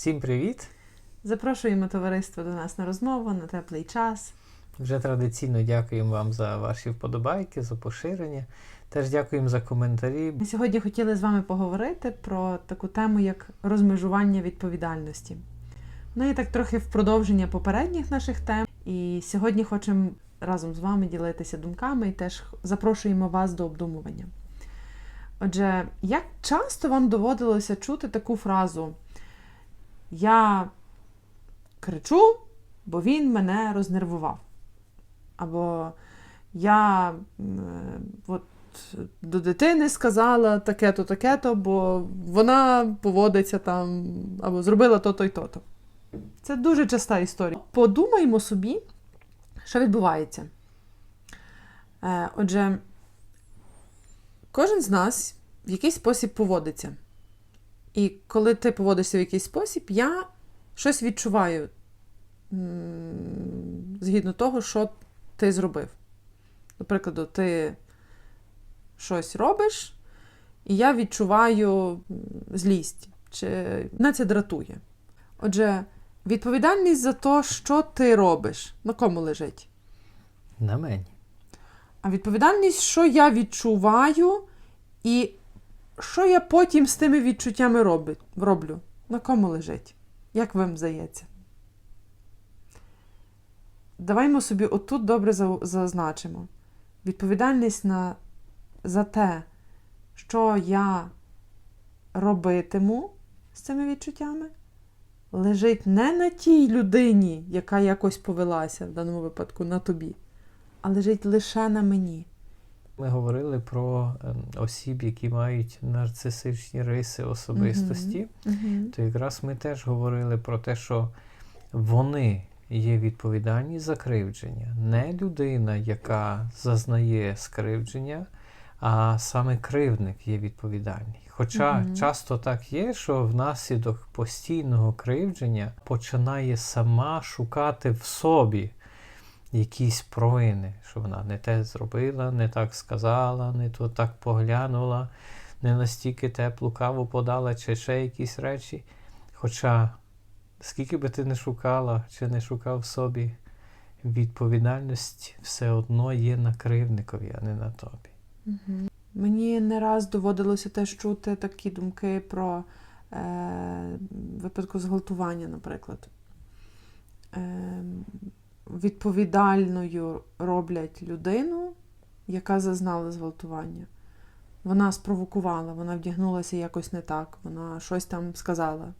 Всім привіт! Запрошуємо товариство до нас на розмову на теплий час. Вже традиційно дякуємо вам за ваші вподобайки, за поширення. Теж дякуємо за коментарі. Ми сьогодні хотіли з вами поговорити про таку тему, як розмежування відповідальності. Ну і так трохи в продовження попередніх наших тем. І сьогодні хочемо разом з вами ділитися думками і теж запрошуємо вас до обдумування. Отже, як часто вам доводилося чути таку фразу Я кричу, бо він мене рознервував. Або я е, от, до дитини сказала таке-то, таке-то, бо вона поводиться там, або зробила то-то і то-то. Це дуже часта історія. Подумаймо собі, що відбувається. Е, отже, кожен з нас в якийсь спосіб поводиться. І коли ти поводишся в якийсь спосіб, я щось відчуваю згідно того, що ти зробив. Наприклад, ти щось робиш, і я відчуваю злість, чи мене це дратує. Отже, відповідальність за те, що ти робиш, на кому лежить? На мені. А відповідальність, що я відчуваю, і що я потім з тими відчуттями роблю, роблю? На кому лежить? Як вам здається? Даваймо собі отут добре зазначимо. Відповідальність на, за те, що я робитиму з цими відчуттями, лежить не на тій людині, яка якось повелася, в даному випадку на тобі, а лежить лише на мені. Ми говорили про ем, осіб, які мають нарцисичні риси особистості. То якраз ми теж говорили про те, що вони є відповідальні за кривдження. Не людина, яка зазнає скривдження, а саме кривдник є відповідальний. Хоча Мгм. часто так є, що внаслідок постійного кривдження починає сама шукати в собі якісь провини, що вона не те зробила, не так сказала, не то так поглянула, не настільки теплу каву подала, чи ще якісь речі. Хоча, скільки би ти не шукала чи не шукав в собі, відповідальність все одно є на кривникові, а не на тобі. Мгм. Мені не раз доводилося теж чути такі думки про е, випадку зґвалтування, наприклад. Е, відповідальною роблять людину, яка зазнала зґвалтування. Вона спровокувала, вона вдягнулася якось не так, вона щось там сказала.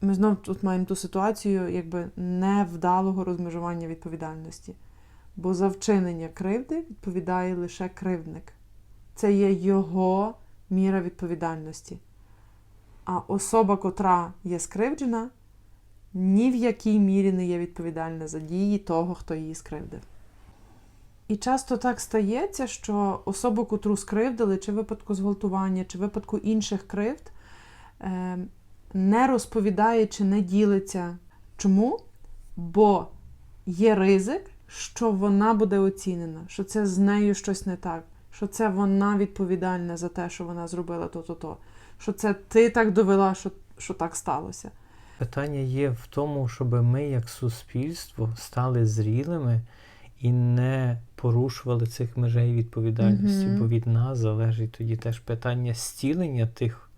Ми знову тут маємо ту ситуацію якби невдалого розмежування відповідальності. Бо за вчинення кривди відповідає лише кривдник. Це є його міра відповідальності. А особа, котра є скривджена, ні в якій мірі не є відповідальна за дії того, хто її скривдив. І часто так стається, що особу, котру скривдили, чи випадку зґвалтування, чи випадку інших кривд, е, не розповідає чи не ділиться. Чому? Бо є ризик, що вона буде оцінена, що це з нею щось не так, що це вона відповідальна за те, що вона зробила то-то-то, що це ти так довела, що, що так сталося. Питання є в тому, щоб ми, як суспільство, стали зрілими і не порушували цих межей відповідальності, Мгм. бо від нас залежить тоді теж питання стілення тих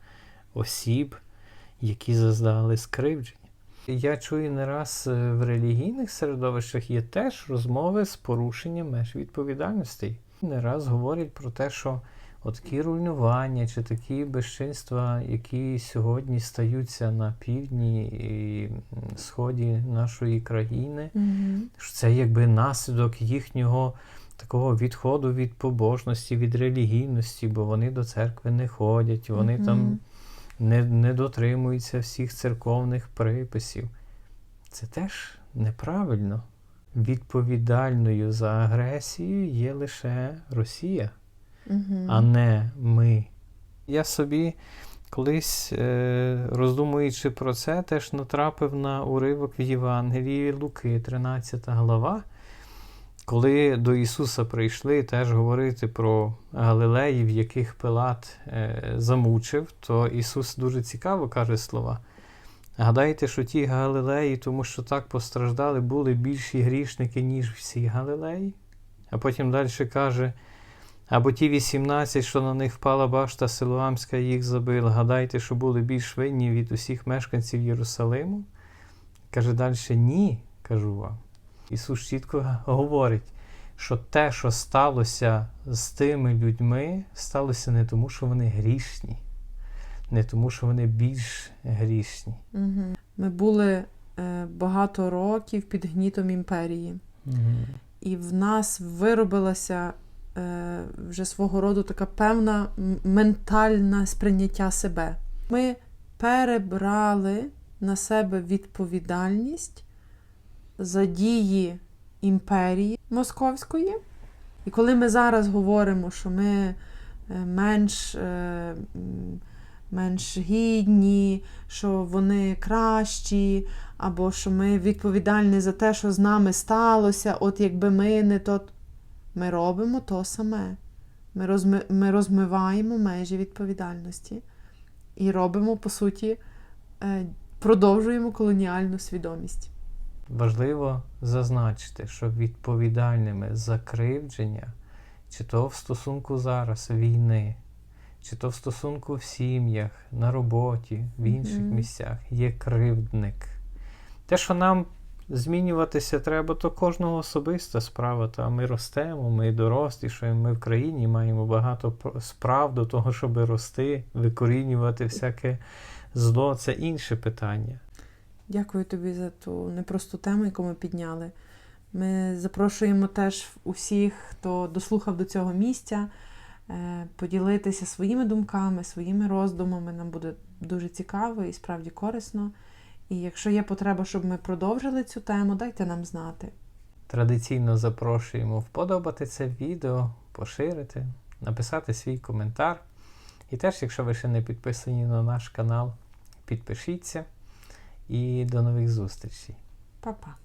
осіб, які зазнали скривдження. Я чую не раз е, в релігійних середовищах є теж розмови з порушенням меж відповідальностей. Не раз говорять про те, що от такі руйнування чи такі безчинства, які сьогодні стаються на півдні і сході нашої країни, що це якби наслідок їхнього такого відходу від побожності, від релігійності, бо вони до церкви не ходять, вони Мгм. там не, не дотримуються всіх церковних приписів. Це теж неправильно. Відповідальною за агресію є лише Росія, А не ми. Я собі колись, е, роздумуючи про це, теж натрапив на уривок в Євангелії Луки, 13 глава, коли до Ісуса прийшли теж говорити про Галилеїв, яких Пилат е, замучив, то Ісус дуже цікаво каже слова. Гадаєте, що ті Галилеї, тому що так постраждали, були більші грішники, ніж всі Галилеї? А потім далі каже, або ті 18, що на них впала башта Силуамська, їх забила. Гадаєте, що були більш винні від усіх мешканців Єрусалиму? Каже далі, ні, кажу вам. Ісус чітко говорить, що те, що сталося з тими людьми, сталося не тому, що вони грішні, не тому, що вони більш грішні. Угу. Ми були е, багато років під гнітом імперії, і в нас виробилася вже свого роду така певна ментальне сприйняття себе. Ми перебрали на себе відповідальність за дії імперії московської. І коли ми зараз говоримо, що ми е, менш, е, менш гідні, що вони кращі, або що ми відповідальні за те, що з нами сталося, от якби ми не то. Ми робимо то саме. Ми, розми, ми розмиваємо межі відповідальності і робимо, по суті, е, продовжуємо колоніальну свідомість. Важливо зазначити, що відповідальними за кривдження, чи то в стосунку зараз війни, чи то в стосунку в сім'ях, на роботі, в інших Мгм. місцях, є кривдник. Те, що нам змінюватися треба, то кожного особиста справа. Та ми ростемо, ми дорослішаємо, ми в країні маємо багато пр- справ до того, щоб рости, викорінювати всяке зло. Це інше питання. Дякую тобі за ту непросту тему, яку ми підняли. Ми запрошуємо теж усіх, хто дослухав до цього місця, е, поділитися своїми думками, своїми роздумами. Нам буде дуже цікаво і справді корисно. І якщо є потреба, щоб ми продовжили цю тему, дайте нам знати. Традиційно запрошуємо вподобати це відео, поширити, написати свій коментар. І теж, якщо ви ще не підписані на наш канал, підпишіться. І до нових зустрічей. Па-па!